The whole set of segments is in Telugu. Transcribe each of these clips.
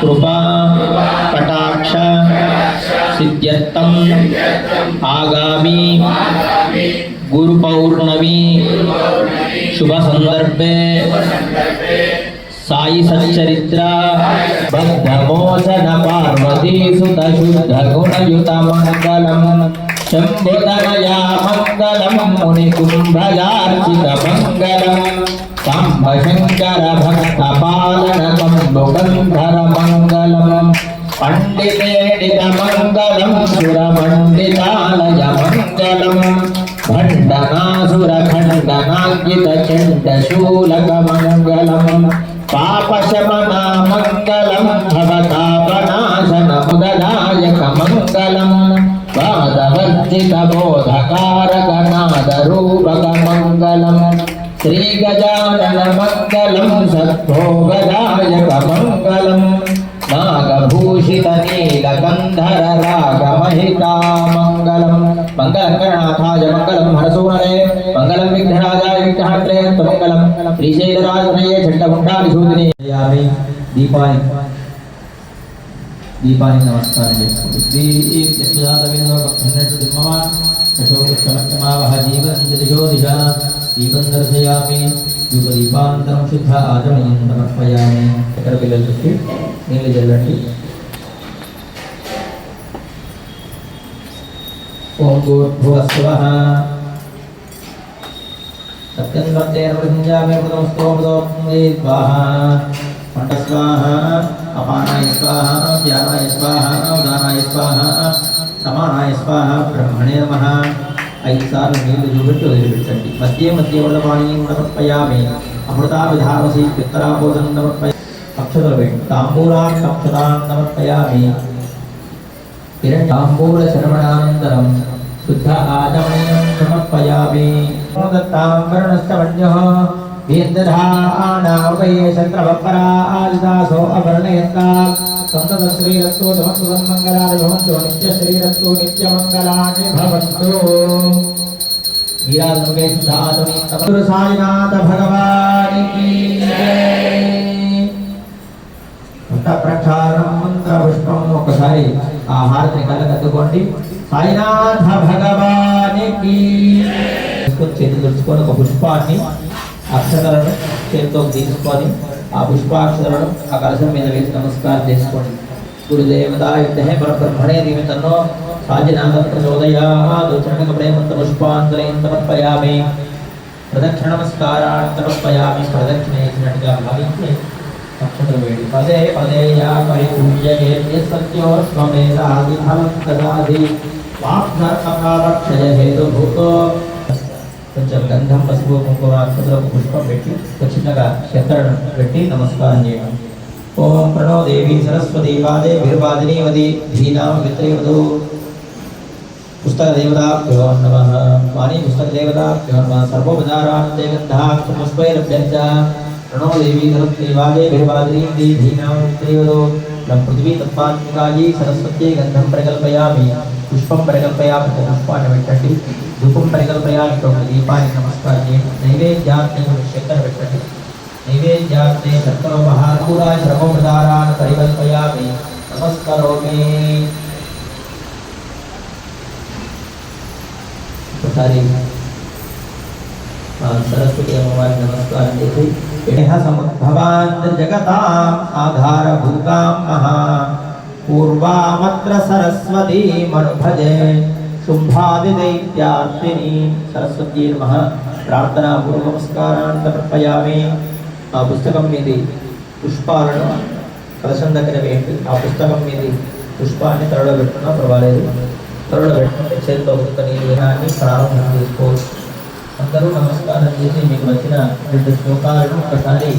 कृपा, कटाक्ष, सिद्ध्यर्थम, आगामी, गुरुपौर्णमी शुभ संदर्भे साई सच्चरित्रा बद्धमोचन पार्वती सुत शुद्ध गुणयुत मंगलम शंभुतनया मंगलम मुनिकुंभयार्चित मंगलम शंकर भक्त पाल ముఖంగళమంగళం పండితేడిత మంగళం సురమండితాలయ మంగళం. ఖండనాసుర ఖండనాంకిత చండ శూలక మంగళం పాపశమన మంగళం. భవతాపనాశన ముదదాయక బోధకార మంగళం మంగళం గణనాథాయ మంగళం హరసూనరే మంగళం విఘ్నరాజాయ విఘ్నహత్రే మంగళం శ్రీశైలరాజనయే చండముండానిశూదిని దీపాని దీపానికి నమస్కారం చేసుకోండి శ్రీ యశోదావిందో దిమ్మమా యశోకృష్ణమత్యమావహ జీవంజదిశో దిశ దీపం దర్శయామి దీపాంతరం శుద్ధ ఆచమనీయం సమర్పయామి ఎక్కడ పిల్లలు చుట్టి నీళ్ళు చల్లండి ఓం భూర్భువస్వః సత్యం వర్తేన ప్రతింజామి ప్రథమస్తోమదోమే స్వాహ మంట స్వాహ అపానాయ స్వాహ ధ్యానాయ స్వాహ ఉదానాయ స్వాహ సమానాయ స్వాహ బ్రహ్మణే నమః ఐదు సార్లు నీళ్ళు చూపెట్టి వదిలిపెట్టండి. మధ్య మధ్య ఉడపాణి ఉడపయామి అమృతా విధానసి పిత్తరాబోధనం సమర్పయ అక్షతలు వేయండి తాంబూలాన్ని అక్షతాన్ని సమర్పయామి హిరణ్యాంబూల శరవణానంతరం శుద్ధ ఆచమనీయం సమర్పయామి దత్తాంబరణస్తవన్యః వన్యో శంత్రవప్పరా ఆదిదాసో అవర్ణయంతా సంతత శ్రీరస్తో సమస్తం మంగళాని భవంతు నిత్య శ్రీరస్తో నిత్యమంగళాని భవంతు వీరాజముగే శుద్ధాచమనీయం సాయినాథ భగవానికి జై. కొత్త ప్రక్షాళనం మంత్ర పుష్పం ఒకసారి ఆ హారతిని కళ్ళకద్దుకోండి. సాయినాథ భగవానికి తీసుకొని చేతి తుడుచుకొని ఒక పుష్పాన్ని అక్షతలను చేతితో తీసుకొని ఆ పుష్పాక్షతలను ఆ కలశం మీద వేసి నమస్కారం చేసుకోండి గురుదేవతాయుద్ధే పరబ్రహ్మణే దీవితన్నో సాజినాథ ప్రచోదయాదు చండక ప్రేమంత పుష్పాంతరేం సమర్పయామి ప్రదక్షిణ నమస్కారాన్ని సమర్పయామి ప్రదక్షిణ చేసినట్టుగా భావించి అక్షతలు వేడి పదే పదే యా పరిపూజ్యే సత్యో స్వమేధాది ఫలం తదాది వాక్ధర్మకాలక్షయ హేతు భూతో కొంచెం గంధం పసుపు కుంకుమ అక్షతలకు పుష్పం పెట్టి ఒక చిన్నగా శతరణ పెట్టి నమస్కారం చేయడం ఓం ప్రణో దేవి సరస్వతి వాదే వీర్వాదినీవది ధీనామ మిత్రేవదు. పుస్తక దేవతాభ్యో నమ. వాణి పుస్తక దేవతాభ్యో నమ సర్వోపచారాంతే లభ్యంత ప్రణో దేవి సరస్వతి వాదే వది ధీనామ మిత్రేవదు. లం పృథివీ తత్వాత్మికాయి సరస్వత్యై గంధం ప్రకల్పయామి. పుష్పం పరికల్పయామి ఒక పుష్పాన్ని పెట్టండి ధూపం పరికల్పయామి ఒక దీపానికి నమస్కారం చేయండి నైవేద్యాన్ని ఒక చక్కెర పెట్టండి నైవేద్యాన్ని శర్కరోపహారూరాయ శ్రమోపదారాన్ని పరికల్పయామి నమస్కరోమి ఒకసారి ఆ సరస్వతి అమ్మవారికి పూర్వామత్ర సరస్వతీ మనుభజే శుంభాది దైత్యార్తిని సరస్వతీ నమ ప్రార్థనా పూర్వ నమస్కారాన్ని సమర్పయామి ఆ పుస్తకం మీది పుష్పాలను కలశం దగ్గర వేయండి. ఆ పుస్తకం మీది పుష్పాన్ని తరలో పెట్టుకున్నా పర్వాలేదు. తరలో పెట్టుకుంటే చేతిలో ఉంటుంది నీళ్ళు ప్రారంభం చేసుకోవచ్చు. అందరూ నమస్కారం చేసి మీకు వచ్చిన రెండు శ్లోకాలను ఒకసారి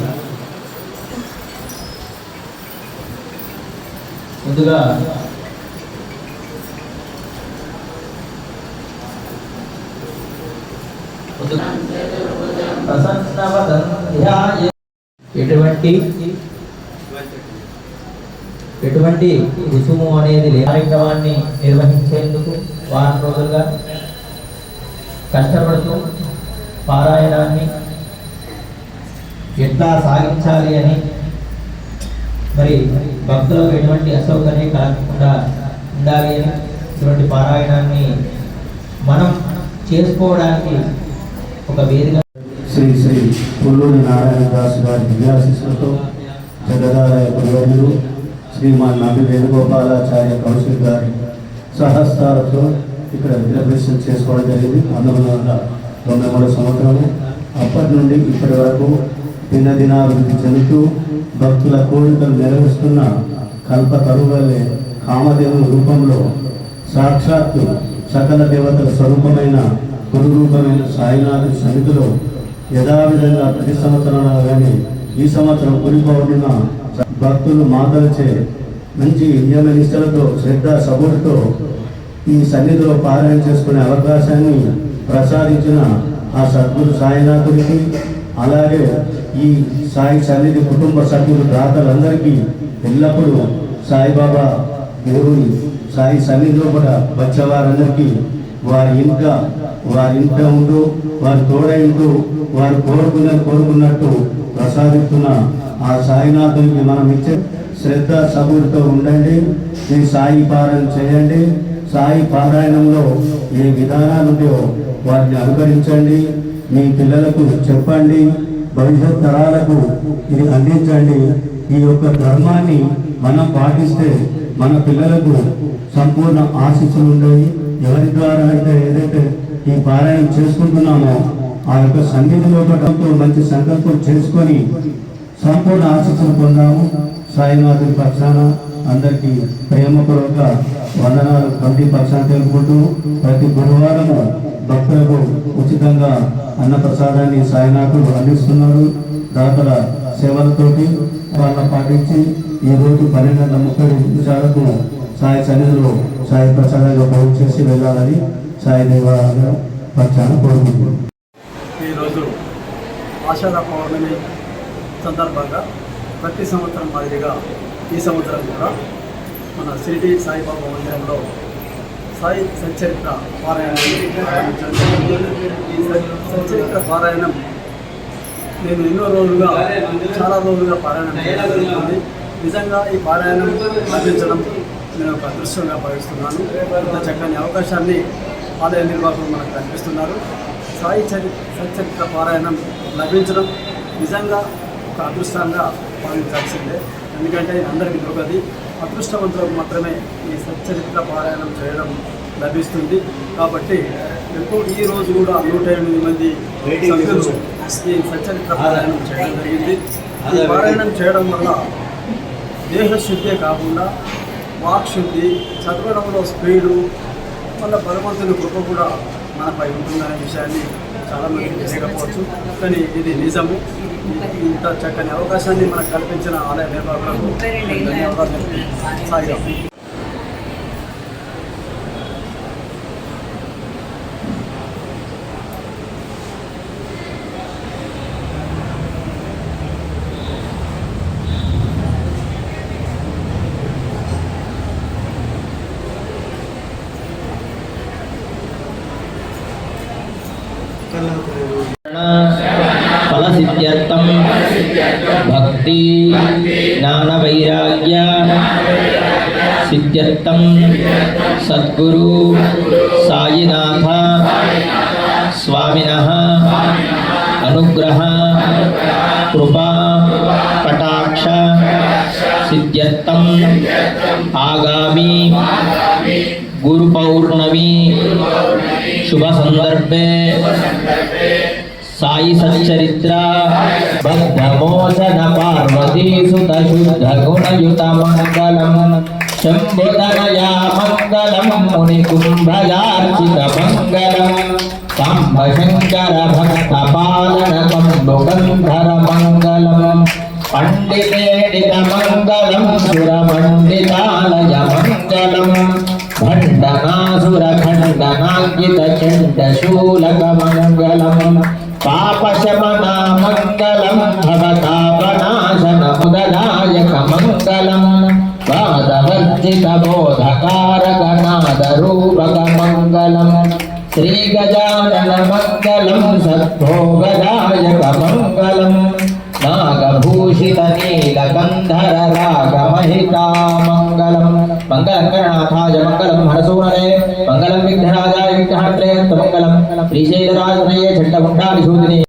ముందుగా ఎటువంటి ఎటువంటి రుసుము అనేది కార్యక్రమాన్ని నిర్వహించేందుకు వారం రోజులుగా కష్టపడుతూ పారాయణాన్ని ఎట్లా సాగించాలి అని మరి భక్తులకు ఎటువంటి అసౌకర్యం కలగకుండా ఉండాలి అని ఇటువంటి పారాయణాన్ని మనం చేసుకోవడానికి ఒక వేదిక. శ్రీ శ్రీ పుల్లూరి నారాయణదాస్ గారి దివ్యాశిస్సులతో జగదాలయ గురువర్యులు శ్రీమాన్ నంబి వేణుగోపాలాచార్య కౌశిక్ గారి సహస్తాలతో ఇక్కడ విగ్రహప్రతిష్ఠ చేసుకోవడం జరిగింది. పంతొమ్మిది వందల తొంభై మూడు సంవత్సరము అప్పటి నుండి ఇప్పటి వరకు దినదినాభివృద్ధి చెందుతూ భక్తుల కోరికలు నెరవేరుస్తున్న కల్ప తరువల్లే కామదేవుని రూపంలో సాక్షాత్తు సకల దేవతల స్వరూపమైన గురు రూపమైన సాయినాథుని సన్నిధిలో యథావిధంగా ప్రతి సంవత్సరం కానీ ఈ సంవత్సరం గురి పౌర్ణిమ భక్తులు మాతలచే మంచి నియమ నిష్టలతో శ్రద్ధ సబూరుతో ఈ సన్నిధిలో పారాయణ చేసుకునే అవకాశాన్ని ప్రసాదించిన ఆ సద్గురు సాయినాథుడికి అలాగే ఈ సాయి సన్నిధి కుటుంబ సభ్యులు దాతలందరికీ ఎల్లప్పుడూ సాయిబాబా దేవుని సాయి సన్నిధిలో కూడా వచ్చేవారందరికీ వారి ఇంకా వారి ఇంట ఉంటూ వారి తోడైంటూ వారు కోరుకున్న కోరుకున్నట్టు ప్రసాదిస్తున్న ఆ సాయినాథునికి మనం ఇచ్చే శ్రద్ధ సబూరితో ఉండండి. మీ సాయి పారాయణ చేయండి. సాయి పారాయణంలో ఏ విధానాలు ఉంటాయో వాటిని అనుకరించండి. మీ పిల్లలకు చెప్పండి. భవిష్యత్ తరాలకు ఇది అందించండి. ఈ యొక్క ధర్మాన్ని మనం పాటిస్తే మన పిల్లలకు సంపూర్ణ ఆశీస్సులు ఉండేవి ఎవరి ద్వారా అయితే ఏదైతే ఈ పారాయణం చేసుకుంటున్నామో ఆ యొక్క సన్నిధిలో పడంతో మంచి సంకల్పం చేసుకొని సంపూర్ణ ఆశీస్సులు పొందాము. సాయినాథుని పక్షాన అందరికీ ప్రేమపూర్వక వందనాలు కంటి పక్షాన తెలుపుకుంటూ ప్రతి గురువారము భక్తులకు ఉచితంగా అన్న ప్రసాదాన్ని సాయినాథుడు అందిస్తున్నారు దాతల సేవలతోటి వాళ్ళ పాటించి ఈ రోజు పన్నెండు ముప్పై నిమిషాలకు సాయి సన్నిధిలో సాయి ప్రసాదంగా భోజనం చేసి వెళ్ళాలని సాయి దేవాలయ పక్షాన కోరుకుంటున్నాం. ఈరోజు ఆషాఢ పౌర్ణమి సందర్భంగా ప్రతి సంవత్సరం మాదిరిగా ఈ సంవత్సరం కూడా మన షిరిడి సాయిబాబా మందిరంలో సాయి సచరిత్ర పారాయణం. ప్రారంభించడం ఈ పారాయణం నేను ఎన్నో రోజులుగా చాలా రోజులుగా పారాయణం జరుగుతుంది. నిజంగా ఈ పారాయణం అందించడం నేను ఒక అదృష్టంగా భావిస్తున్నాను. ఇంత చక్కని అవకాశాన్ని ఆలయ నిర్వాహకులు మనకు కల్పిస్తున్నారు. సాయి చరి సచరిత్ర పారాయణం లభించడం నిజంగా ఒక అదృష్టంగా భావించాల్సిందే. ఎందుకంటే అందరికీ దొరకది. అదృష్టవంతులకు మాత్రమే ఈ సచ్చరిత్ర పారాయణం చేయడం లభిస్తుంది. కాబట్టి ఎంతో ఈ రోజు కూడా నూట ఎనిమిది మంది సభ్యులు ఈ సచ్చరిత్ర పారాయణం చేయడం జరిగింది. ఈ పారాయణం చేయడం వల్ల దేహశుద్ధే కాకుండా వాక్ శుద్ధి చదవడంలో స్పీడు వల్ల భగవంతుని కృప కూడా మనపై ఉంటుందనే విషయాన్ని చాలామంది తెలియకపోవచ్చు. కానీ ఇది నిజము. ఇంత చక్కని అవకాశాన్ని మనకు కల్పించిన ఆలయ నిర్వాహకులకు ధన్యవాదాలు. సిద్ధ్యర్థం సద్గురు సాయినాథ స్వామిన అనుగ్రహ కృపా కటాక్ష సిద్ధ్యర్థం ఆగామి గురు పౌర్ణమి శుభ సందర్భే సాయి సచ్చరిత్ర బద్ధమోచన పార్వతీ సుత శుద్ధ గుణయుత మంగళం శంభుతనయా మంగళం ముని కుంభయార్చిత మంగళం సాంబ శంకర భక్త పాలన कारकनादरूपकमङ्गलम् श्रीगजाननमङ्गलं मंगल नागभूषितनीलकन्धररागमहितामङ्गलम्। मङ्गलङ्करनाथाय मङ्गलं हरसूनरे मङ्गलं विघ्नराजाय विघ्नहर्त्रे त्वमङ्गलं श्रीशैलराजनये चण्डमुण्डाभिशूदिने